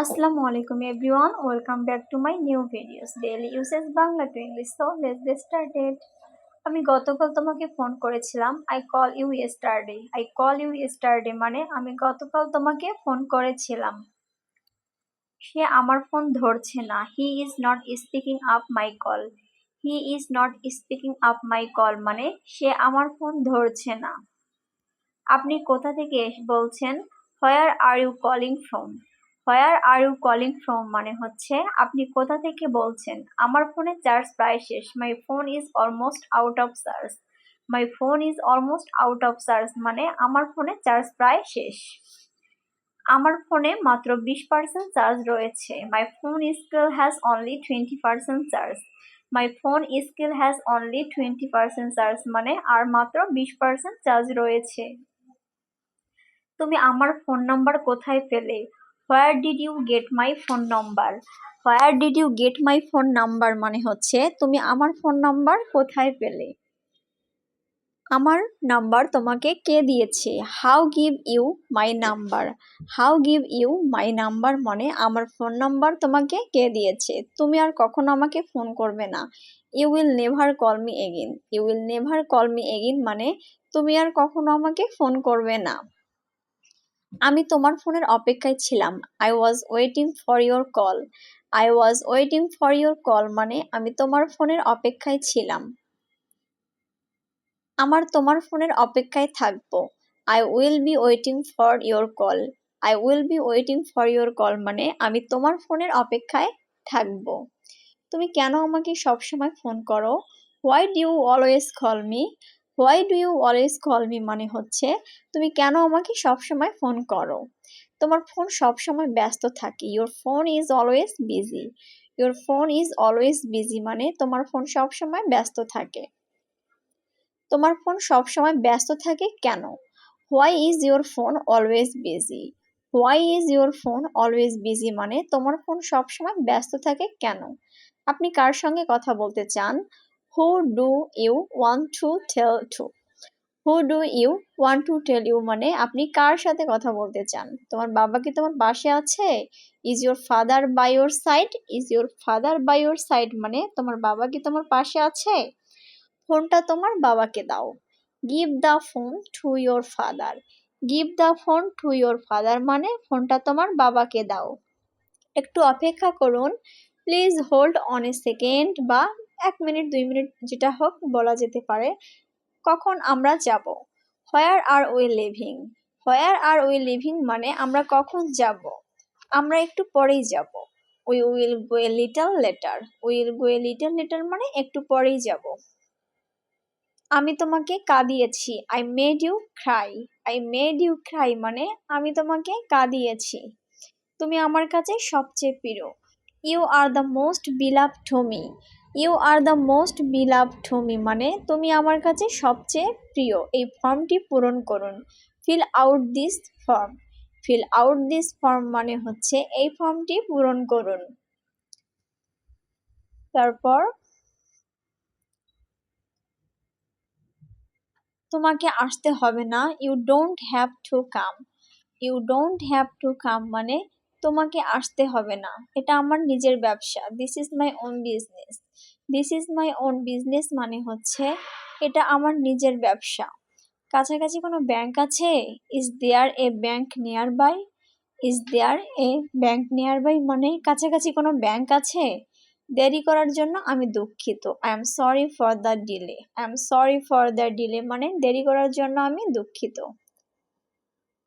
আসসালামু আলাইকুম everyone welcome back to my new videos daily uses Bangla to English so let's get started আমি গতকাল তোমাকে phone করেছিলাম I call you yesterday I call you yesterday মানে আমি গতকাল তোমাকে ফোন করেছিলাম। সে আমার ফোন ধরছে না। He is not speaking up my call he is not speaking up my call মানে সে আমার ফোন ধরছে না। আপনি কোথা থেকে বলছেন? Where are you calling from where are you calling from মানে হচ্ছে, আপনি কোথা থেকে বলছেন? আমার ফোনে চার্জ প্রায় শেষ। My phone is almost out of charge my phone is almost out of charge মানে আমার ফোনে চার্জ প্রায় শেষ। আমার ফোনে মাত্র বিশ পার্সেন্ট চার্জ রয়েছে। My phone still has only twenty percent charge my phone still has only twenty percent charge মানে আর মাত্র বিশ পার্সেন্ট চার্জ রয়েছে। তুমি আমার ফোন নাম্বার কোথায় পেলে? Where did you get my phone number where did you get my phone number মানে হচ্ছে তুমি আমার ফোন নাম্বার কোথায় পেলে? আমার নাম্বার তোমাকে কে দিয়েছে? How give you my number how give you my number মানে আমার ফোন নাম্বার তোমাকে কে দিয়েছে? তুমি আর কখনো আমাকে ফোন করবে না। You will never call me again you will never call me again মানে তুমি আর কখনো আমাকে ফোন করবে না। আমি তোমার ফোনের অপেক্ষায় ছিলাম। I was waiting for your call I was waiting for your call মানে আমি তোমার ফোনের অপেক্ষায় ছিলাম। আমার তোমার ফোনের অপেক্ষায় থাকব। I will be waiting for your call I will be waiting for your call মানে আমি তোমার ফোনের অপেক্ষায় থাকব। তুমি কেন আমাকে সবসময় ফোন করো? Why do always call me why do you always call me মানে হচ্ছে, তুমি কেন আমাকে সবসময় ফোন করো? তোমার ফোন সবসময় ব্যস্ত থাকে। Your phone is always busy your phone is always busy মানে তোমার ফোন সবসময় ব্যস্ত থাকে। তোমার ফোন সবসময় ব্যস্ত থাকে কেন? Why is your phone always busy why is your phone always busy মানে তোমার ফোন সবসময় ব্যস্ত থাকে কেন? আপনি কার সঙ্গে কথা বলতে চান? Who do you want to tell to who do you want to tell you মানে আপনি কার সাথে কথা বলতে চান? তোমার বাবা কি তোমার পাশে আছে? Is your father by your side is your father by your side মানে তোমার বাবা কি তোমার পাশে আছে? ফোনটা তোমার বাবাকে দাও। Give the phone to your father give the phone to your father মানে ফোনটা তোমার বাবাকে দাও। একটু অপেক্ষা করুন। Please hold on a second বা এক মিনিট, দুই মিনিট যেটা হোক বলা যেতে পারে, কখন আমরা যাব? Where are we leaving where are we leaving মানে আমরা কখন যাব? আমরা একটু পরেই যাব। We will go a little later will go a little later মানে একটু পরেই যাব। আমি তোমাকে কাঁদিয়েছি। I made you cry I made you cry মানে আমি তোমাকে কাঁদিয়েছি। তুমি আমার কাছে সবচেয়ে প্রিয়। You are the most beloved to me you are the most beloved to me মানে তুমি আমার কাছে সবচেয়ে প্রিয়। এই ফর্মটি পূরণ করুন। Fill out this form fill out this form মানে হচ্ছে এই ফর্মটি পূরণ করুন। তারপর তোমাকে আসতে হবে না। You don't have to come you don't have to come মানে তোমাকে আসতে হবে না। এটা আমার নিজের ব্যবসা। This is my own business this is my own business মানে হচ্ছে এটা আমার নিজের ব্যবসা। কাছাকাছি কোনো ব্যাংক আছে? Is there a bank nearby is there a bank nearby মানে কাছাকাছি কোনো ব্যাংক আছে? দেরি করার জন্য আমি দুঃখিত। I am sorry for the delay I am sorry for the delay মানে দেরি করার জন্য আমি দুঃখিত।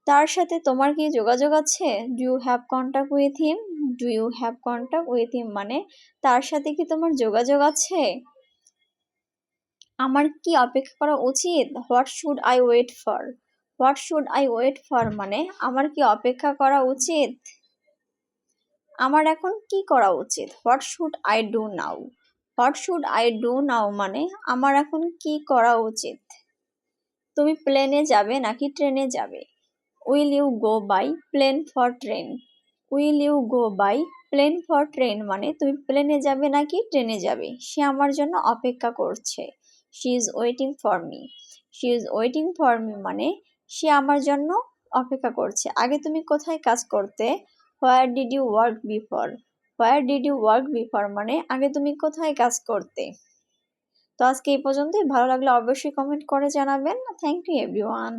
তার সাথে তোমার কি যোগাযোগ আছে? Do you have contact with him do you have contact with him মানে তার সাথে কি তোমার যোগাযোগ আছে? আমার কি অপেক্ষা করা উচিত? What should I wait for what should I wait for মানে আমার কি অপেক্ষা করা উচিত? আমার এখন কি করা উচিত? What should I do now what should I do now মানে আমার এখন কি করা উচিত? তুমি প্লেনে যাবে নাকি ট্রেনে যাবে? Will you go by plane for train will you go by plane for train মানে তুমি প্লেনে যাবে নাকি ট্রেনে যাবে? সে আমার জন্য অপেক্ষা করছে। She is waiting for me she is waiting for me মানে সে আমার জন্য অপেক্ষা করছে। আগে তুমি কোথায় কাজ করতে? Where did you work before where did you work before মানে আগে তুমি কোথায় কাজ করতে? তো আজকে এই পর্যন্তই। ভালো লাগলে অবশ্যই কমেন্ট করে জানাবেন। Thank you everyone